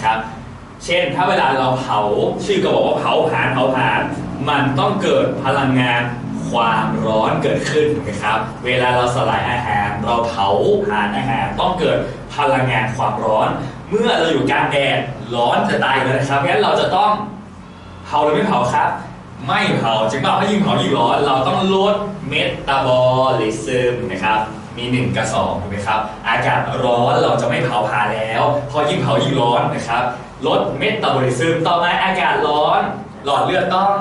นะครับ เช่นถ้าเวลาเราเผาชื่อก็บอกว่าเผาผลาญเผาผลาญมันต้องเกิดพลังงานความร้อนเกิดขึ้นถูกไหมครับ เวลาเราสลายอาหาร เราเผาผลาญอาหารต้องเกิดพลังงานความร้อน เมื่อเราอยู่กลางแดดร้อนจะตายอยู่แล้วนะครับงั้นเราจะต้องเผาหรือไม่เผาครับ ไม่เผาจึงบอกว่ายิ่งเผายิ่งร้อน เราต้องลดเมตาบอลิซึมนะครับ มีหนึ่งกับสองถูกไหมครับ อากาศร้อนเราจะไม่เผาผลาญแล้ว พอยิ่งเผายิ่งร้อนนะครับลดเมตาบอลิซึมต่อมาอากาศร้อน หลอดเลือดต้อง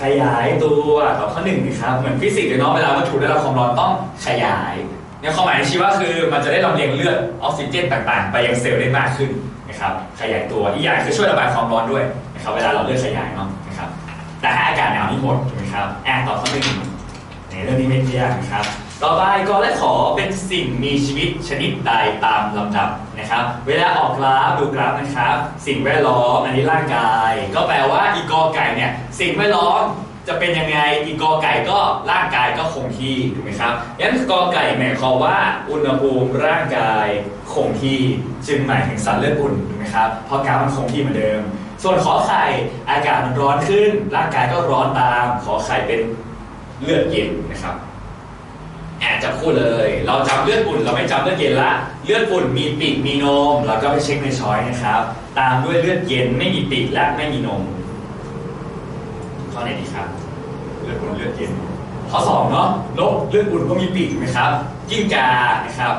ขยายตัวตอบข้อหนึ่งนะครับ เหมือนฟิสิกส์เลยเนาะเวลาวัตถุได้รับความร้อนต้องขยายเนี่ยความหมายชีวะคือมันจะได้ลำเลียงเลือดออกซิเจนต่างๆ ไปยังเซลล์ได้มากขึ้นนะครับขยายตัวอีกอย่างคือช่วยระบายความร้อนด้วยนะครับเวลาเราเลือดขยายเนาะนะครับแต่ถ้าอากาศหนาวนี่หมดถูกไหมครับแอะตอบข้อหนึ่งในเรื่องนี้ไม่ยากนะครับ ต่อไปก็และขอเป็นสิ่งมีชีวิตชนิดใดตามลำดับนะครับ เวลาออกกราฟดูกราฟนะครับ สิ่งแวดล้อมอันนี้ร่างกาย ก็แปลว่าอีกอไก่เนี่ยสิ่งแวดล้อมจะเป็นยังไงอีกอไก่ก็ร่างกายก็คงที่ถูกไหมครับงั้นกอไก่หมายความว่าอุณหภูมิร่างกายคงที่จึงหมายถึงสัตว์เลือดอุ่นถูกไหมครับเพราะกราฟมันคงที่เหมือนเดิม ส่วนขอไข่อากาศมันร้อนขึ้น ร่างกายก็ร้อนตาม ขอไข่เป็นเลือดเย็นนะครับ แอบจะพูดเลย เราจำเลือดอุ่นเราไม่จำเลือดเย็นละ เลือดอุ่นมีปีกมีนม เราก็ไปเช็คในช้อยนะครับ ตามด้วยเลือดเย็นไม่มีปีกและไม่มีนม ข้อไหนดีครับ เลือดอุ่นเลือดเย็น ข้อสองเนาะนกเลือดอุ่นก็มีปีกถูกไหมครับยิ่งกานะครับ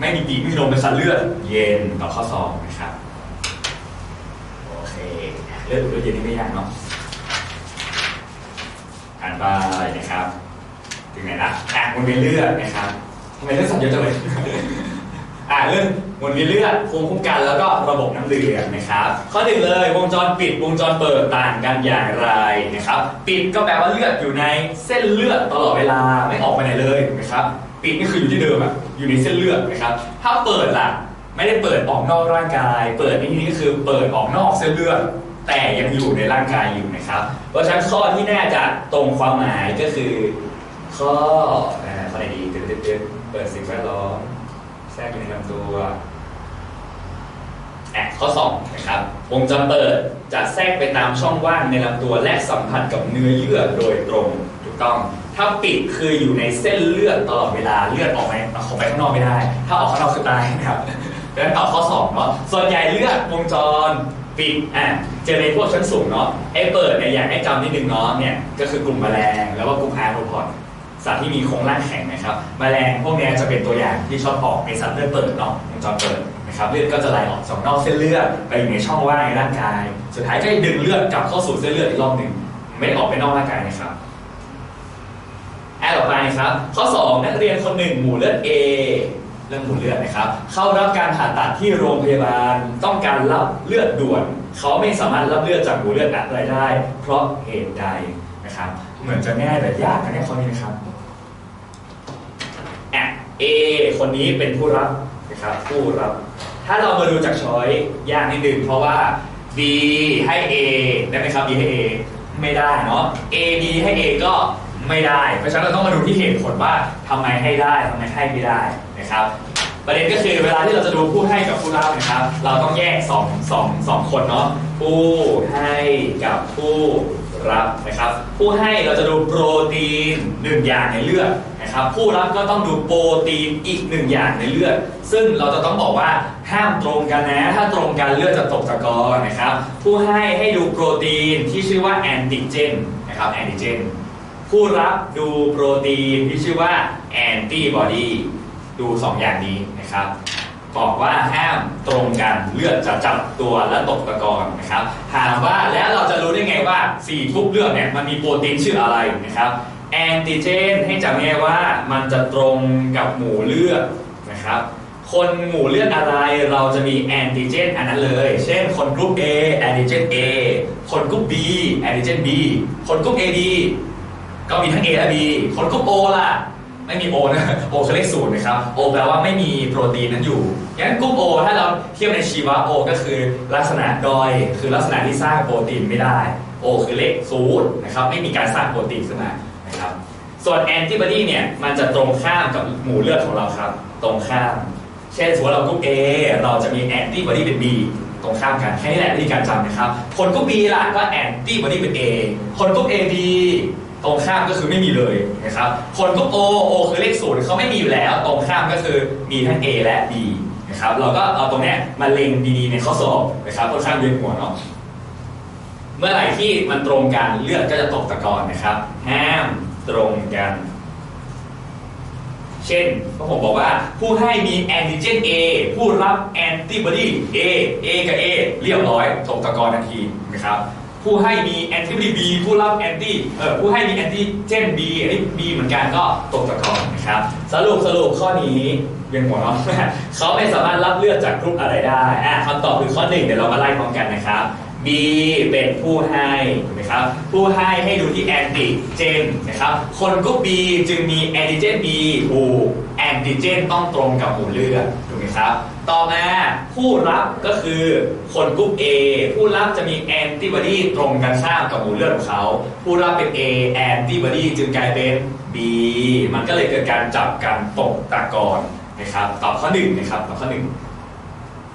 ไม่มีปีกไม่มีนมเป็นสัตว์เลือดเย็นต่อบข้อสองนะครับโอเคเลือดอุ่นเลือดเย็นนี่ไม่ยากเนาะอ่านไปนะครับ ถึงไหนละอะวนเวียนเลือดนะครับทำไมเลือดสัตว์เยอะจังเลยอ่าเรื่องวนเวียนเลือดภูมิคุ้มกันแล้วก็ระบบน้ำเหลืองนะครับ ข้อหนึ่งเลยวงจรปิดวงจรเปิดต่างกันอย่างไรนะครับ ปิดก็แปลว่าเลือดอยู่ในเส้นเลือดตลอดเวลาไม่ออกไปไหนเลยนะครับ ปิดนี่คืออยู่ที่เดิมอะอยู่ในเส้นเลือดนะครับ ถ้าเปิดล่ะไม่ได้เปิดออกนอกร่างกาย เปิดในที่นี้ก็คือเปิดออกนอกเส้นเลือดแต่ยังอยู่ในร่างกายอยู่นะครับ เพราะฉะนั้นข้อที่น่าจะตรงความหมายก็คือ ข้ออ่าข้อไหนดีตึ๊ดตึ๊ดตึ๊ดเปิดสิ่งแวดล้อมแทรกอยู่ในลำตัวอะข้อสองนะครับวงจรเปิดจะแทรกไปตามช่องว่างในลำตัว และสัมผัสกับเนื้อเยื่อโดยตรงถูกต้อง ถ้าปิดคืออยู่ในเส้นเลือดตลอดเวลาเลือดออกไปออกไปข้างนอกไม่ได้ ถ้าออกข้างนอกคือตายนะครับดังนั้นตอบข้อสองเนาะส่วนใหญ่เลือดวงจรปิดอะเจอในพวกชั้นสูงเนาะไอ้เปิดเนี่ยอยากให้จำนิดนึงเนาะเนี่ยก็คือกลุ่มแมลงแล้วก็กลุ่มอาร์โรพอด สัตว์ที่มีโครงร่างแข็งนะครับแมลงพวกนี้จะเป็นตัวอย่างที่ชอบออกในสัตว์เลือดเปิดเนาะวงจรเปิดนะครับเลือดก็จะไหลออกจากนอกเส้นเลือดไปอยู่ในช่องว่างในร่างกาย สุดท้ายก็ดึงเลือดกลับเข้าสู่เส้นเลือดอีกรอบหนึ่งไม่ออกไปนอกร่างกายนะครับแอดต่อไปครับ ข้อ 2 นักเรียนคนหนึ่งหมู่เลือด A เรื่องหมู่เลือดนะครับ เข้ารับการผ่าตัดที่โรงพยาบาลต้องการรับเลือดด่วน เขาไม่สามารถรับเลือดจากหมู่เลือดอะไรได้ เพราะเหตุใดนะครับ เหมือนจะง่ายแต่ยากนะเนี่ยข้อนี้นะครับ A คนนี้เป็นผู้รับนะครับผู้รับ ถ้าเรามาดูจากช้อยยากนิดนึงเพราะว่า B ให้ A ได้ไหมครับ B ให้ A ไม่ได้เนาะ A B ให้ A ก็ไม่ได้ เพราะฉะนั้นเราต้องมาดูที่เหตุผลว่าทำไมให้ได้ทำไมให้ไม่ได้นะครับ ประเด็นก็คือเวลาที่เราจะดูผู้ให้กับผู้รับนะครับ เราต้องแยกสองสองสองคนเนาะผู้ให้กับผู้ รับนะครับ ผู้ให้เราจะดูโปรตีนหนึ่งอย่างในเลือดนะครับ ผู้รับก็ต้องดูโปรตีนอีกหนึ่งอย่างในเลือด ซึ่งเราจะต้องบอกว่าห้ามตรงกันนะ ถ้าตรงกันเลือดจะตกตะกอนนะครับ ผู้ให้ให้ดูโปรตีนที่ชื่อว่าแอนติเจนนะครับแอนติเจนผู้รับดูโปรตีนที่ชื่อว่าแอนติบอดีดู 2 อย่างนี้นะครับ บอกว่าห้ามตรงกันเลือดจะจับตัวและตกตะกอนนะครับถามว่าแล้วเราจะรู้ได้ไงว่าสี่ทุกเลือดเนี่ยมันมีโปรตีนชื่ออะไรนะครับแอนติเจนให้จำง่ายว่ามันจะตรงกับหมู่เลือดนะครับคนหมู่เลือดอะไรเราจะมีแอนติเจนอันนั้นเลย เช่นคนกรุ๊ป A แอนติเจน A คนกรุ๊ป B แอนติเจน B คนกรุ๊ป AB ก็มีทั้ง A และ B คนกรุ๊ป O ล่ะ ไม่มี O นะ O คือเลขศูนย์นะครับ O แปลว่าไม่มีโปรตีนนั้นอยู่งั้นกรุ๊ป O ถ้าเราเทียบในชีวะ O ก็คือลักษณะดอย คือลักษณะที่สร้างโปรตีนไม่ได้ O คือเลขศูนย์นะครับไม่มีการสร้างโปรตีนขึ้นมานะครับส่วนแอนติบอดีเนี่ยมันจะตรงข้ามกับหมู่เลือดของเราครับ ตรงข้าม เช่นสมมติเรากรุ๊ป A เราจะมีแอนติบอดีเป็น B ตตรงข้ามกันแค่นี้แหละวิธีการจำนะครับคนกรุ๊ป B ล่ะก็แอนตี้บอดีเป็น A คนกรุ๊ป AB ตรงข้ามก็คือไม่มีเลยนะครับคนกรุ๊ป O O คือเลขศูนย์เขาไม่มีอยู่แล้ว ตรงข้ามก็คือมีทั้ง A และ B นะครับเราก็เอาตรงเนี้ยมาเล็งดีๆในข้อสอบนะครับค่อนข้างเวียนหัวเนาะเมื่อไหร่ที่มันตรงกันเลือดก็จะตกตะกอนนะครับห้ามตรงกัน เช่นก็ผมบอกว่าผู้ให้มีแอนติเจน A ผู้รับแอนติบอดี A A กับ A เรียบร้อยตกตะกอนทันทีนะครับ ผู้ให้มีแอนติบอดี B ผู้รับแอนติเอ่อผู้ให้มีแอนติเจนบีอันนี้บีเหมือนกันก็ตกตะกอนนะครับ สรุปสรุปข้อนี้เวียนหัวเนาะเขาไม่สามารถรับเลือดจากกรุ๊ปอะไรได้อะคำตอบคือข้อหนึ่งเดี๋ยวเรามาไล่พร้อมกันนะครับ B เป็นผู้ให้ถูกไหมครับผู้ให้ให้ดูที่แอนติเจนนะครับคนกรุ๊ป B จึงมีแอนติเจน B ถูกแอนติเจนต้องตรงกับหมู่เลือดถูกไหมครับต่อมาผู้รับก็คือคนกรุ๊ป A ผู้รับจะมีแอนติบอดีตรงกันข้ามกับหมู่เลือดของเขา ผู้รับเป็น A แอนติบอดีจึงกลายเป็น B มันก็เลยเกิดการจับกันตกตะกอนนะครับตอบข้อหนึ่งนะครับตอบข้อหนึ่ง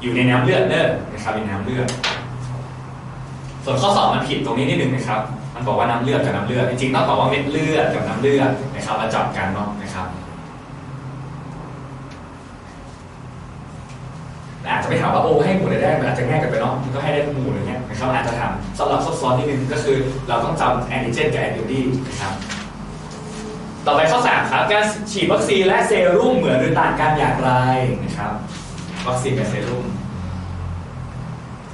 อยู่ในน้ำเลือดเนอะนะครับในน้ำเลือด ส่วนข้อสอบมันผิดตรงนี้นิดหนึ่งนะครับ มันบอกว่าน้ำเลือดกับน้ำเลือด จริงๆต้องบอกว่าเม็ดเลือดกับน้ำเลือดนะครับมาจับกันเนาะนะครับอาจจะไปถามว่าโอ้ให้หมู่ได้มันอาจจะง่ายกันไปเนาะมันก็ให้ได้ทุกหมู่อย่างเงี้ยนะครับอาจจะถามสำหรับซับซ้อนนิดนึงก็คือ เราต้องจำแอนติเจนกับแอนติบอดีนะครับต่อไปข้อ3ครับการฉีดวัคซีนและเซรุ่มเหมือนหรือต่างกันอย่างไรนะครับ วัคซีนกับเซรุ่ม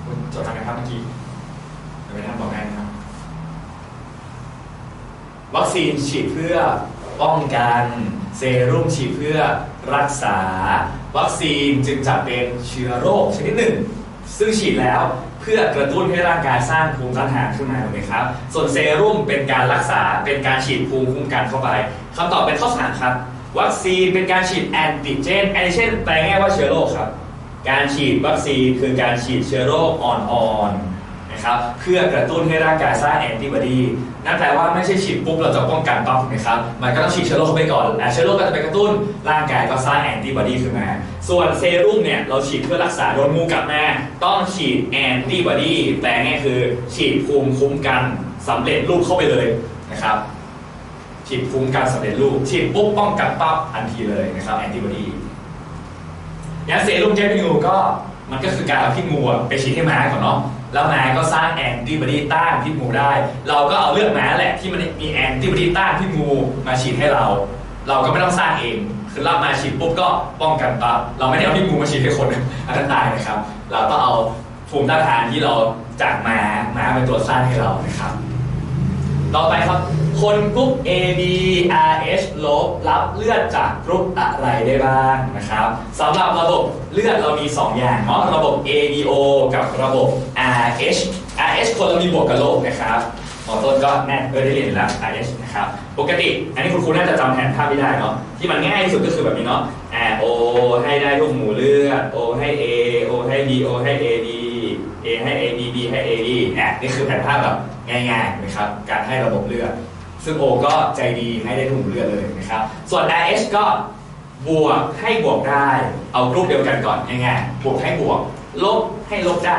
คุณจดทำไหมครับเมื่อกี้ ไปท่านบอกให้นะครับวัคซีนฉีดเพื่อป้องกัน เซรุ่มฉีดเพื่อรักษา วัคซีนจึงจัดเป็นเชื้อโรคชนิดหนึ่ง ซึ่งฉีดแล้วเพื่อกระตุ้นให้ร่างกายสร้างภูมิต้านทานขึ้นมาถูกไหมครับ ส่วนเซรุ่มเป็นการรักษาเป็นการฉีดภูมิคุ้มกันเข้าไปคำตอบเป็นข้อสามครับ วัคซีนเป็นการฉีดแอนติเจนแอนติเจนแปลง่ายว่าเชื้อโรคครับ การฉีดวัคซีนคือการฉีดเชื้อโรคอ่อนๆ นะครับเพื่อกระตุ้นให้ร่างกายสร้างแอนติบอดีนั่นแปลว่าไม่ใช่ฉีดปุ๊บเราจะป้องกันปั๊บถูกไหมครับมันก็ต้องฉีดเชื้อโรคไปก่อนอะเชื้อโรคก็จะไปกระตุ้นร่างกายก็สร้างแอนติบอดีขึ้นมา ส่วนเซรุ่มเนี่ยเราฉีดเพื่อรักษาโดนงูกัดแมาต้องฉีดแอนติบอดีแปลง่ายคือ ฉีดภูมิคุ้มกันสำเร็จรูปเข้าไปเลยนะครับฉีดภูมิคุ้มกันสำเร็จรูปฉีดปุ๊บป้องกันปั๊บทันทีเลยนะครับแอนติบอดียาเซรุ่มเจพิงูก็มันก็คือการเอาพิษงูไปฉีดให้ม้าก่อนเนาะ แล้วม้าก็สร้างแอนติบอดีต้านพิษงูได้ เราก็เอาเลือดม้าแหละที่มันมีแอนติบอดีต้านพิษงูมาฉีดให้เรา เราก็ไม่ต้องสร้างเองคือรับมาฉีดปุ๊บก็ป้องกันปั๊บเราไม่ได้เอาพิษงูมาฉีดให้คนอันนั้นตายนะครับ เราต้องเอาภูมิต้านทานที่เราจากม้าม้าเป็นตัวสร้างให้เรานะครับ ต่อไปครับ คนกรุ๊ป A B R H ลบรับเลือดจากกรุ๊ปอะไรได้บ้างนะครับสำหรับระบบเลือดเรามี 2 อย่างเนาะระบบ A B O กับระบบ R H R H คนเรามีบวกกับลบนะครับหมอต้นก็แน่เออได้เรียนแล้ว R H นะครับปกติ อันนี้คุณครูน่าจะจำแผนภาพไม่ได้เนาะที่มันง่ายที่สุดก็คือแบบนี้เนาะ R O ให้ได้ทุกหมู่เลือด O ให้ A O ให้ B O ให้ A B A ให้ A B B ให้ A D อะนี่คือแผนภาพแบบง่ายๆนะครับการให้ระบบเลือดซึ่งโอก็ใจดีให้ได้ถุงเลือดเลยนะครับส่วน RH ก็บวกให้บวกได้ เอากรุ๊ปเดียวกันก่อนง่ายๆบวกให้บวก ลบให้ลบได้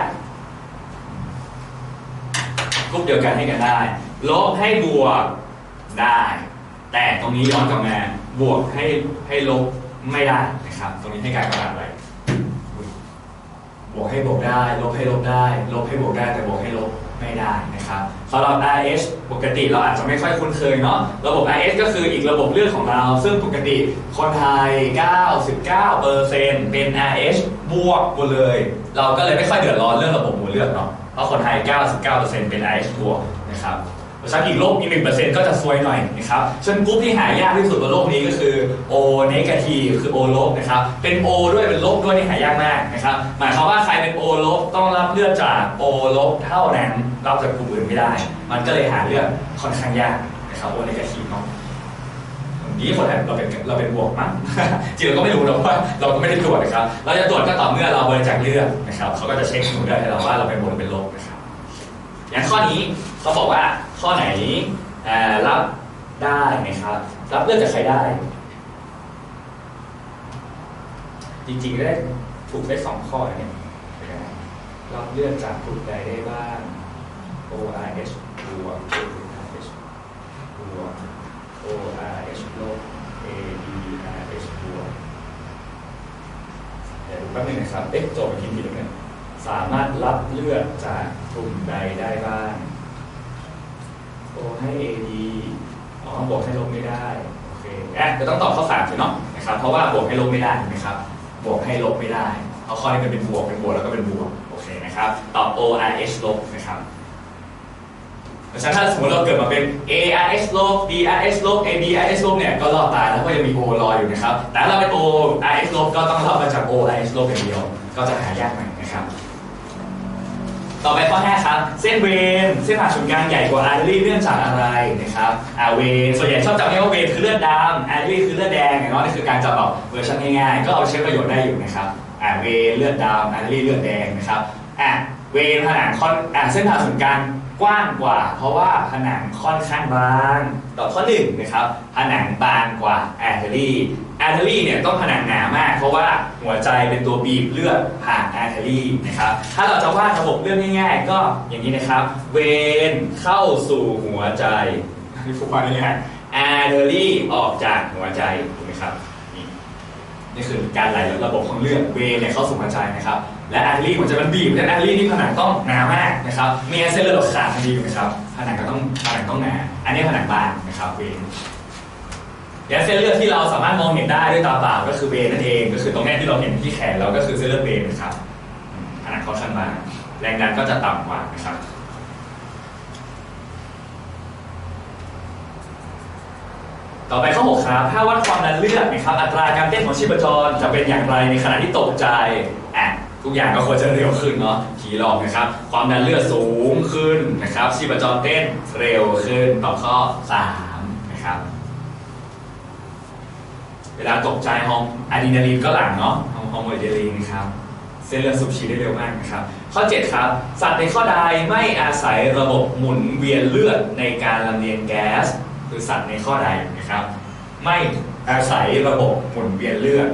กรุ๊ปเดียวกันให้กันได้ ลบให้บวกได้ แต่ตรงนี้ย้อนกลับมาบวกให้ให้ลบไม่ได้นะครับ ตรงนี้ให้การกระดาษไว้ บวกให้บวกได้ ลบให้ลบได้ ลบให้บวกได้แต่บวกให้ลบไม่ได้นะครับสำหรับ RH ปกติเราอาจจะไม่ค่อยคุ้นเคยเนาะระบบ RH ก็คืออีกระบบเลือดของเรา ซึ่งปกติคนไทย 99เปอร์เซ็นต์เป็น RH บวกหมดเลย เราก็เลยไม่ค่อยเดือดร้อนเรื่องระบบหมู่เลือดเนาะเพราะคนไทย 99เปอร์เซ็นต์เป็น RH บวกนะครับ เพราะฉะนั้นอีกลบอีก1%ก็จะซวยหน่อยนะครับส่วนกรุ๊ปที่หายากที่สุดบนโลกนี้ก็คือ O negative คือ O ลบนะครับ เป็น O ด้วยเป็นลบด้วยนี่หายากมากนะครับ หมายความว่าใครเป็น O ลบต้องรับเลือดจาก O ลบเท่านั้นรับจากกลุ่มอื่นไม่ได้ มันก็เลยหาเลือดค่อนข้างยากนะครับ O negative เนาะนี้คนไทยเราเป็นเราเป็นบวกมั้งจริงเราก็ไม่รู้นะว่าเราก็ไม่ได้ตรวจนะครับ เราจะตรวจก็ต่อเมื่อเราบริจาคเลือดนะครับเขาก็จะเช็คหนูเลือดให้เราว่าเราเป็นบวกหรือเป็นลบนะครับอย่างข้อนี้เขาบอกว่า ข้อไหนรับได้นะครับ รับเลือดจากใครได้ จริงๆได้ถูกได้สองข้อเนี่ยรับเลือดจากกลุ่มใดได้บ้าง ORH บวก ADRH บวก ORH ลบ ADRH บวกเดี๋ยวดูแป๊บนึงนะครับ เอ๊ะโจทย์มันคิดผิดตรงไหนสามารถรับเลือดจากกลุ่มใดได้บ้าง โอให้ AD อ๋อบวกให้ลบไม่ได้โอเคอะจะต้องตอบข้อสามใช่เนาะนะครับเพราะว่าบวกให้ลบไม่ได้ถูกไหมครับบวกให้ลบไม่ได้เพราะข้อนี้มันเป็นบวกเป็นบวกแล้วก็เป็นบวกโอเคนะครับตอบ ORH ลบนะครับเพราะฉะนั้นถ้าสมมติเราเกิดมาเป็น ARH ลบ DRH ลบ ADRH ลบเนี่ยก็รอดตายแล้วก็ยังมี O รออยู่นะครับแต่เราเป็น ORH ลบก็ต้องรอดมาจาก ORH ลบอย่างเดียว ก็จะหายากหน่อยนะครับ ต่อไปข้อ5ครับ เส้นเวนเส้นผ่าศูนย์กลางใหญ่กว่าอาร์เทอรี่เนื่องจากอะไรนะครับอาเวนส่วนใหญ่ชอบจำง่ายว่าเวนคือเลือดดำอาร์เทอรี่คือเลือดแดงเนาะนี่คือการจำแบบเวอร์ชันง่ายๆก็เอาใช้ประโยชน์ได้อยู่นะครับอาเวนเลือดดำอาร์เทอรี่เลือดแดงนะครับอะเวนผนังคอนอะเส้นผ่าศูนย์กลาง กว้างกว่า เพราะว่าผนังค่อนข้างบางตอบข้อหนึ่งนะครับผนังบางกว่าอาร์เทอรี่อาร์เทอรี่เนี่ยต้องผนังหนามาก เพราะว่าหัวใจเป็นตัวบีบเลือดผ่านอาร์เทอรี่นะครับถ้าเราจะวาดระบบเลือดง่าย ๆ ก็อย่างนี้นะครับ เวนเข้าสู่หัวใจนี่ฟุกฟังนี่ฮะอาร์เทอรี่ออกจากหัวใจถูกไหมครับนี่นี่คือการไหลระบบของเลือดเวนเนี่ยเข้าสู่หัวใจนะครับ และอาร์เทอรี่หัวใจมันบีบและอาร์เทอรี่นี่ผนังต้องหนามากนะครับไม่งั้นเส้นเลือดเราขาดทันทีถูกไหมครับผนังก็ต้องผนังต้องหนาอันนี้ผนังบางนะครับเวนและเส้นเลือดที่เราสามารถมองเห็นได้ด้วยตาเปล่าก็คือเวนนั่นเอง ก็คือตรงนี้ที่เราเห็นที่แขนเราก็คือเส้นเลือดเวนนะครับอืมขนาดค่อนข้างบางแรงดันก็จะต่ำกว่านะครับต่อไปข้อ6ครับถ้าวัดความดันเลือดนะครับอัตราการเต้นของชีพจรจะเป็นอย่างไรในขณะที่ตกใจ ทุกอย่างก็ควรจะเร็วขึ้นเนาะขี่หลอกนะครับ ความดันเลือดสูงขึ้นนะครับชีพจรเต้นเร็วขึ้นตอบข้อ3นะครับ เวลาตกใจฮอร์โมนอะดรีนาลีนก็หลั่งเนาะฮอร์โมนอะดรีนาลีนนะครับเส้นเลือดสูบฉีดได้เร็วมากนะครับ ข้อ 7 ครับ สัตว์ในข้อใดไม่อาศัยระบบหมุนเวียนเลือดในการลำเลียงแก๊ส คือสัตว์ในข้อใดนะครับ ไม่อาศัยระบบหมุนเวียนเลือด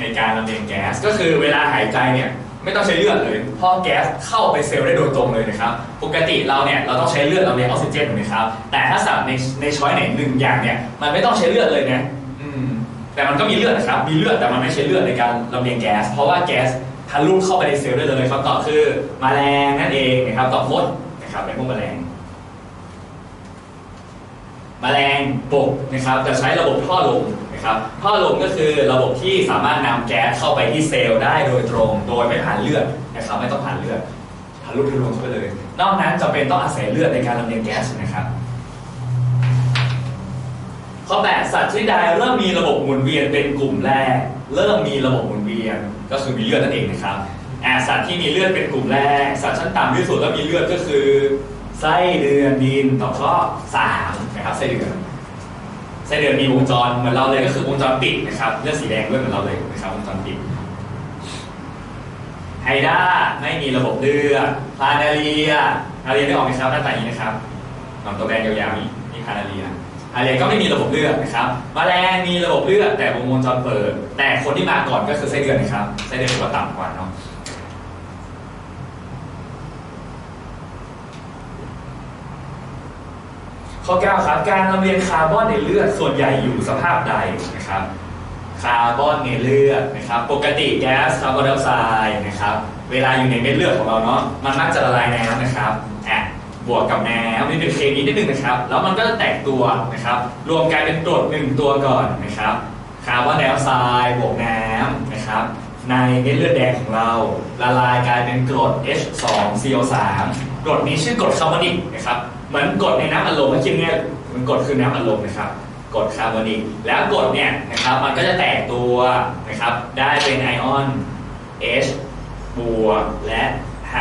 ในการลำเลียงแก๊ส ก็คือเวลาหายใจเนี่ยไม่ต้องใช้เลือดเลยเพราะแก๊สเข้าไปเซลล์ได้โดยตรงเลยนะครับ ปกติเราเนี่ยเราต้องใช้เลือดลำเลียงออกซิเจนถูกไหมครับ แต่ถ้าสัตว์ในในช้อยไหนหนึ่งอย่างเนี่ยมันไม่ต้องใช้เลือดเลยนะอืมแต่มันก็มีเลือดนะครับ มีเลือดแต่มันไม่ใช่เลือดในการลำเลียงแก๊ส เพราะว่าแก๊สทะลุเข้าไปในเซลล์ได้เลยคำตอบคือมแมลงนั่นเองนะครับตอบมดนะครับเป็นพวกแมลงแมลงบกนะครับจะใช้ระบบท่อลม นะครับท่อลมก็คือระบบที่สามารถนำแก๊สเข้าไปที่เซลล์ได้โดยตรง โดยไม่ผ่านเลือดนะครับไม่ต้องผ่านเลือดทะลุทะลวงเข้าไปเลย นอกนั้นจะเป็นต้องอาศัยเลือดในการลำเลียงแก๊สนะครับข้อ8สัตว์ชนิดใดเริ่มมีระบบหมุนเวียนเป็นกลุ่มแรก เริ่มมีระบบหมุนเวียนก็คือมีเลือดนั่นเองนะครับอ่าสัตว์ที่มีเลือดเป็นกลุ่มแรก สัตว์ชั้นต่ำที่สุดแล้วมีเลือดก็คือไส้เดือนดินต่อข้อ3นะครับไส้เดือน ไส้เดือนมีวงจรเหมือนเราเลยก็คือวงจรปิดนะครับเลือดสีแดงด้วยเหมือนเราเลยนะครับวงจรปิดไฮด้าไม่มีระบบเลือดพานาเลียพานาเลียได้ออกไหมครับหน้าตาอย่างนี้นะครับหนอนตัวแดงยาวๆนี่นี่พานาเลียอะไรก็ไม่มีระบบเลือดนะครับมแมลงมีระบบเลือดแต่วงจรเปิด แต่คนที่มาก่อนก็คือไส้เดือนนะครับไส้เดือนถือว่าต่ำกว่าเนาะ ข้อ9ครับการลำเลียงคาร์บอนในเลือดส่วนใหญ่อยู่สภาพใดนะครับ คาร์บอนในเลือดนะครับ ปกติแก๊สคาร์บอนไดออกไซด์นะครับ เวลาอยู่ในเม็ดเลือดของเราเนาะมันมักจะละลายน้ำนะครับอะบวกกับน้ำนี่เป็นเคมีนิดนึงนะครับ แล้วมันก็จะแตกตัวนะครับ รวมกลายเป็นกรดหนึ่งตัวก่อนนะครับคาร์บอนไดออกไซด์บวกน้ำนะครับ ในเม็ดเลือดแดงของเราละลายกลายเป็นกรด H2CO3 กรดนี้ชื่อกรดคาร์บอนิกนะครับ เหมือนกดในน้ำอัดลมถ้าคิดง่ายเหมือนกดคือน้ำอัดลมนะครับกดคาร์บอนิกแล้วกดเนี่ยนะครับมันก็จะแตกตัวนะครับได้เป็นไอออน H บวกและไฮ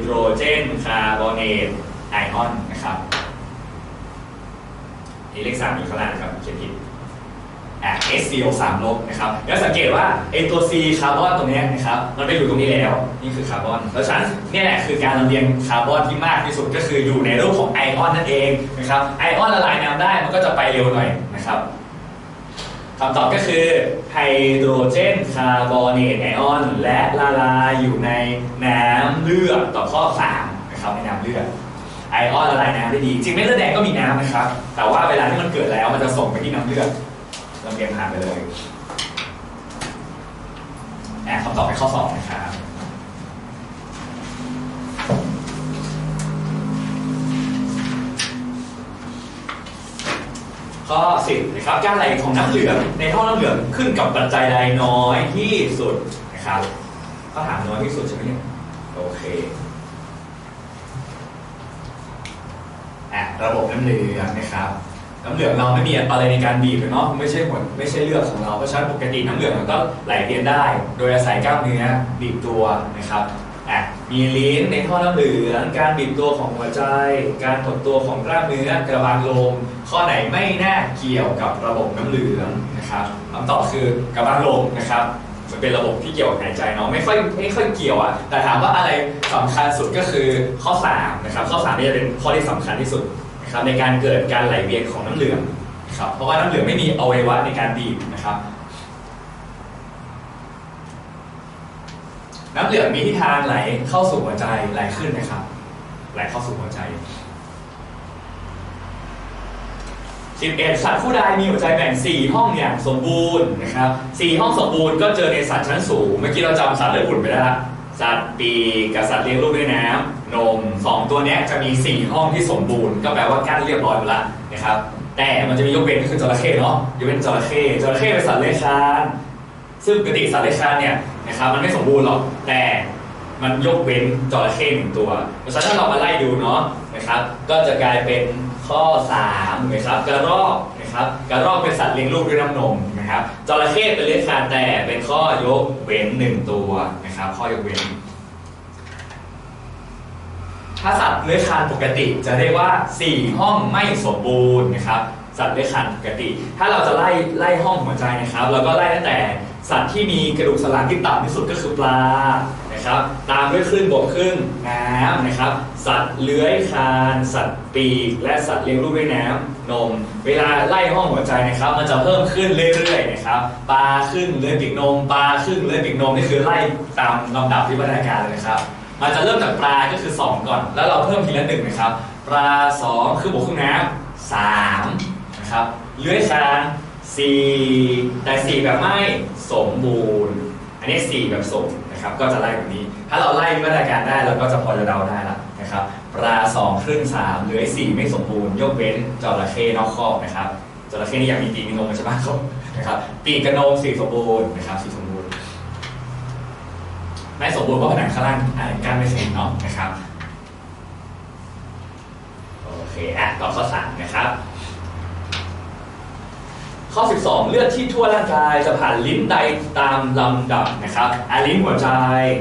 โดรเจนคาร์บอเนตไอออนนะครับนี่เลขสามอยู่ข้างล่างนะครับเขียนผิด อะ SCO3 ลบนะครับแล้วสังเกตว่าไอตัว C คาร์บอนตรงนี้นะครับมันไปอยู่ตรงนี้แล้วนี่คือคาร์บอนแล้วฉะนั้นนี่แหละคือการลำเลียงคาร์บอนที่มากที่สุดก็คืออยู่ในรูปของไอออนนั่นเองนะครับไอออนละลายน้ำได้มันก็จะไปเร็วหน่อยนะครับคำตอบก็คือไฮโดรเจนคาร์บอเนตไอออน และละลายอยู่ในน้ำเลือดต่อข้อ3นะครับในน้ำเลือดไอออนละลายน้ำได้ดี จริงเม็ดเลือดแดงก็มีน้ำนะครับ แต่ว่าเวลาที่มันเกิดแล้วมันจะส่งไปที่น้ำเลือด เราเรียนผ่านไปเลยแอะคำตอบเป็นข้อ2นะครับข้อ10นะครับการไหลของน้ำเหลืองในท่อน้ำเหลืองขึ้นกับปัจจัยใดน้อยที่สุดนะครับก็ถามน้อยที่สุดใช่ไหมเนี่ยโอเคอะระบบน้ำเหลืองนะครับ น้ำเหลืองเราไม่มีอะไรในการบีบเลยเนาะไม่ใช่หัวไม่ใช่เลือดของเราเพราะฉะนั้นปกติน้ำเหลืองมันก็ไหลเวียนได้ โดยอาศัยกล้ามเนื้อบีบตัวนะครับอะมีลิ้นในท่อน้ำเหลือง การบีบตัวของหัวใจ การหดตัวของกล้ามเนื้อกระบาลลมข้อไหนไม่น่าเกี่ยวกับระบบน้ำเหลืองนะครับคำตอบคือกระบาลลมนะครับมันเป็นระบบที่เกี่ยวกับหายใจเนาะไม่ค่อยไม่ค่อยเกี่ยวอะแต่ถามว่าอะไรสำคัญสุดก็คือข้อ3นะครับข้อ3นี่จะเป็นข้อที่สำคัญที่สุด ครับในการเกิดการไหลเวียนของน้ำเหลืองครับเพราะว่าน้ำเหลืองไม่มีอวัยวะในการบีบนะครับ น้ำเหลืองมีทิศทางไหลเข้าสู่หัวใจไหลขึ้นนะครับ ไหลเข้าสู่หัวใจ11สัตว์ผู้ใดมีหัวใจแบ่ง 4 ห้องอย่างสมบูรณ์นะครับ4ห้องสมบูรณ์ก็เจอในสัตว์ชั้นสูง เมื่อกี้เราจำสัตว์เลือดอุ่นไปแล้วสัตว์ปีกกับสัตว์เลี้ยงลูกด้วยน้ำ นมสองตัวนี้จะมี 4 ห้องที่สมบูรณ์ ก็แปลว่ากั้นเรียบร้อยหมดละนะครับแต่มันจะมียกเว้นก็คือจระเข้เนาะยกเว้นจระเข้จระเข้เป็นสัตว์เลื้อยคลานซึ่งปกติสัตว์เลื้อยคลานเนี่ยนะครับมันไม่สมบูรณ์หรอกแต่มันยกเว้นจระเข้หนึ่งตัวเพราะฉะนั้นถ้าเรามาไล่ดูเนาะนะครับ ก็จะกลายเป็นข้อ3นะครับกระรอกนะครับกระรอกเป็นสัตว์เลี้ยงลูกด้วยน้ำนมนะครับจระเข้เป็นเลื้อยคลานแต่เป็นข้อยกเว้นหนึ่งตัวนะครับ ข้อยกเว้น ถ้าสัตว์เลื้อยคลานปกติ จะเรียกว่า 4 ห้องไม่สมบูรณ์นะครับ สัตว์เลื้อยคลานปกติ ถ้าเราจะไล่ไล่ห้องหัวใจนะครับ เราก็ไล่ตั้งแต่สัตว์ที่มีกระดูกสันหลังที่ต่ำที่สุดก็คือปลานะครับ ตามด้วยคลื่นบกครึ่งน้ำนะครับ สัตว์เลื้อยคลาน สัตว์ปีก และสัตว์เลี้ยงลูกด้วยน้ำนม เวลาไล่ห้องหัวใจนะครับ มันจะเพิ่มขึ้นเรื่อยๆนะครับ ปลาขึ้นเลื้อยปีกนม ปลาขึ้นเลื้อยปีกนมนี่คือไล่ตามลำดับวิวัฒนาการเลยนะครับ มันจะเริ่มจากปลาก็คือ 2 ก่อน แล้วเราเพิ่มทีละหนึ่งนะครับ ปลา 2 คือบกครึ่งน้ำสามนะครับเลื้อยคลาน4แต่4แบบไม่สมบูรณ์ อันนี้4แบบสมนะครับก็จะไล่แบบนี้ ถ้าเราไล่วิวัฒนาการได้เราก็จะพอจะเดาได้ละนะครับปลา2ครึ่ง3เลื้อย4ไม่สมบูรณ์ ยกเว้นจระเข้นอกคอกนะครับจระเข้นี่อยากมีปีกมีนมใช่ไหมครับนะครับปีกกระโนมสีสมบูรณ์นะครับสีสมบูรณ์ ไม่สมบูรณ์เพราะผนังข้างล่างอ่ากั้นไม่สนิทเนาะนะครับโอเคอะต่อข้อสามนะครับ ข้อ 12 เลือดที่ทั่วร่างกายจะผ่านลิ้นใดตามลำดับนะครับอะลิ้นหัวใจ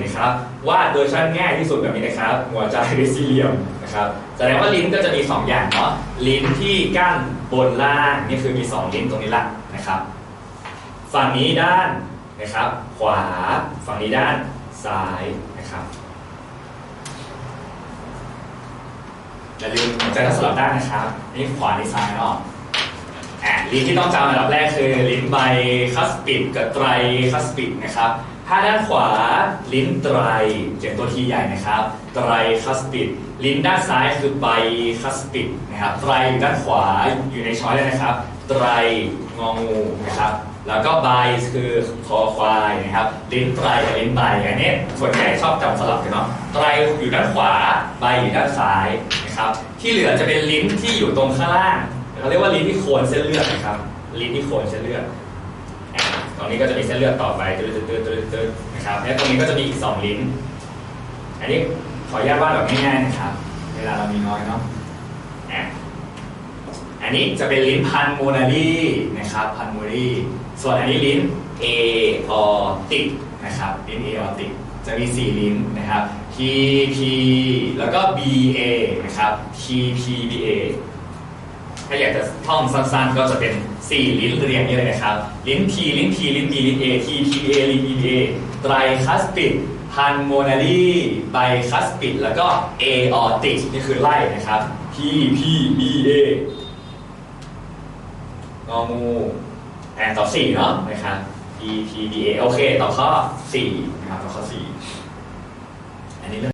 นะครับวาดโดยชั้นง่ายที่สุดแบบนี้นะครับ หัวใจริซิเลียมนะครับแสดงว่าลิ้นก็จะมี 2 อย่างเนาะลิ้นที่กั้นบนล่างนี่คือมี 2 ลิ้นตรงนี้ละนะครับ ฝั่งนี้ด้านนะครับ ขวาฝั่งนี้ด้าน ซ้ายนะครับอย่าลืมหัวใจทั้งสลับด้านนะครับ นี่ขวานี่ซ้ายเนาะอะลิ้นที่ต้องจำอันดับแรกคือ ลิ้นไบคัสปิดกับไตรคัสปิดนะครับ ถ้าด้านขวาลิ้นไตรเขียนตัวทีใหญ่นะครับไตรคัสปิด ลิ้นด้านซ้ายคือไบคัสปิดนะครับไตรอยู่ด้านขวาอยู่ในช้อยเลยนะครับไตรงองูนะครับ แล้วก็ไบคือคอควายนะครับ ลิ้นไตรกับลิ้นไบอันนี้ส่วนใหญ่ชอบจำสลับกันเนาะไตรอยู่ด้านขวาไบอยู่ด้านซ้ายนะครับ ที่เหลือจะเป็นลิ้นที่อยู่ตรงข้างล่างเขาเรียกว่าลิ้นที่โคนเส้นเลือดนะครับ ลิ้นที่โคนเส้นเลือดตรงนี้ก็จะมีเส้นเลือดต่อไปตืดตืดตืดตืดนะครับแล้วตรงนี้ก็จะมีอีกสองลิ้น อันนี้ขออนุญาตวาดแบบง่ายๆนะครับ เวลาเรามีน้อยเนาะ อันนี้จะเป็นลิ้นพันโมนารีนะครับพันโมนารีส่วนอันนี้ลิ้นเอออติกนะครับลิ้นเอออติกจะมีสี่ลิ้นนะครับ T P แล้วก็ B A นะครับ T P B A ถ้าอยากจะท่องสั้นๆ ก็จะเป็น 4 ลิ้นเรียงนี้เลยนะครับ ลิ้น T ลิ้น P ลิ้น B ลิ้น A T P A ลิ้น E A ไตรคัสปิดพันโมนารีไบคัสปิดแล้วก็ A ออติกนี่คือไล่นะครับ T P B A งองูอ่าตอบ4เนาะนะครับ E P D A โอเคตอบข้อสี่นะครับตอบข้อสี่